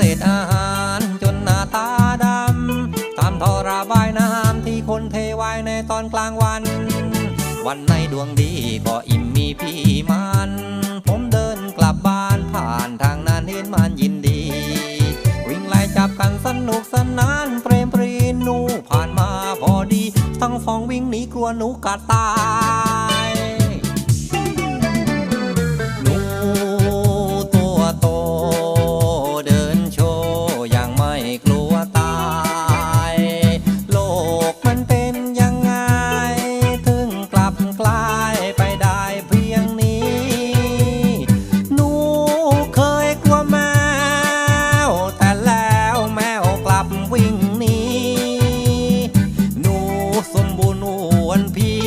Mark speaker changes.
Speaker 1: เศษอาหารจนหน้าตาดำ ตามทอระบายน้ำที่คนเทไว้ในตอนกลางวัน วันในดวงดีก็อิ่มมีพี่มัน ผมเดินกลับบ้านผ่านทางนันเห็นมันยินดี วิ่งไล่จับกันสนุกสนานเปรมปรีนูผ่านมาพอดี ทั้งสองวิ่งหนีกลัวหนูกัดตาย อนพี่